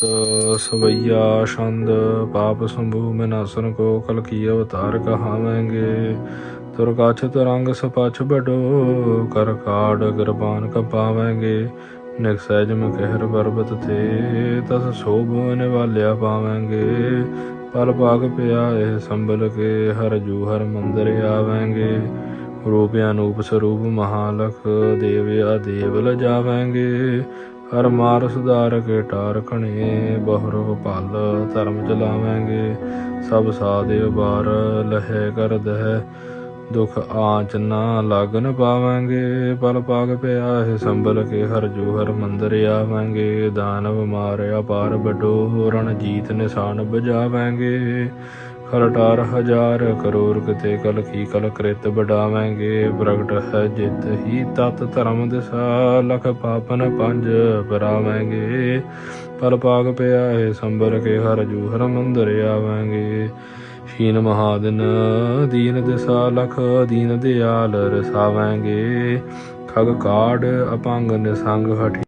ਤ ਸਵਈਆ ਛੰਦ, ਪਾਪ ਸੰਭੂ ਮੈਂ ਨਾਸਨ ਕੋ ਕਲ ਕੀ ਅਵਤਾਰ ਕਹਾਵਾਂਗੇ? ਤੁਰ ਕਾਛਤ ਰੰਗ ਸਪਾਛ ਬਡੋ ਕਰ ਕਾੜ ਗਰਬਾਨ ਕਪਾਵਾਂਗੇ। ਨਿਕ ਸਹਿਜ ਮਹਿਰ ਪਰਬਤ ਤੇ, ਤਸ ਸੋਭ ਨਿਵਾਲਿਆ ਪਾਵਾਂਗੇ। ਪਲ ਪਾਗ ਪਿਆ ਇਹ ਸੰਭਲ ਕੇ, ਹਰ ਜੂ ਹਰ ਮੰਦਰ ਆਵਾਂਗੇ। ਰੂਪ ਅਨੂਪ ਸਰੂਪ ਮਹਾਲਖ, ਦੇਵ ਆਦੇਵ ਲਜਾਵਾਂਗੇ। ਹਰ ਮਾਰ ਸੁਧਾਰ ਕੇ ਟਾਰਖਣੇ ਬਹੁਰ ਭਲ ਧਰਮ ਚਲਾਵਾਂਗੇ, ਸਭ ਸਾਦੇ ਬਾਰ ਲਹੇ ਕਰ ਦਹਿ ਦੁਖ ਆਂਚ ਨਾ ਲਾਗਨ ਪਾਵਾਂਗੇ, ਪਲ ਪਾਗ ਪਿਆ ਹੈ ਸੰਭਲ ਕੇ ਹਰ ਜੂ ਹਰ ਮੰਦਰ ਆਵਾਂਗੇ, ਦਾਨਵ ਮਾਰਿਆ ਪਾਰ ਬਡੋ ਰਣ ਜੀਤ ਨਿਸ਼ਾਨ ਬਜਾਵਾਂਗੇ ਖਲਟਾਰ ਹਜ਼ਾਰ ਕਰੋੜ ਕਿਤੇ ਕਲ ਕੀ ਕਲ ਕ੍ਰਿਤ ਬਡਾਵਾਂਗੇ ਪ੍ਰਗਟ ਹੈ ਜਿਤ ਹੀ ਤਤ ਧਰਮ ਦਿਸਾ, ਲਖ ਪਾਪਨ ਪੰਜ ਪਰਾਵਾਂਗੇ ਪਲ ਪਾਗ ਪਿਆ ਹੈ ਸੰਭਲ ਕੇ ਹਰ ਜੂ ਹਰ ਮੰਦਰ ਆਵਾਂਗੇ। ਸ਼ੀਨ ਮਹਾਦਨ ਦੀਨ ਦਿਸਾ, ਲਖ ਦੀਨ ਦਿਆਲ ਰਸਾਵਾਂਗੇ। ਖਗ ਕਾੜ ਅਪੰਗ ਨਿਸੰਗ ਹਠ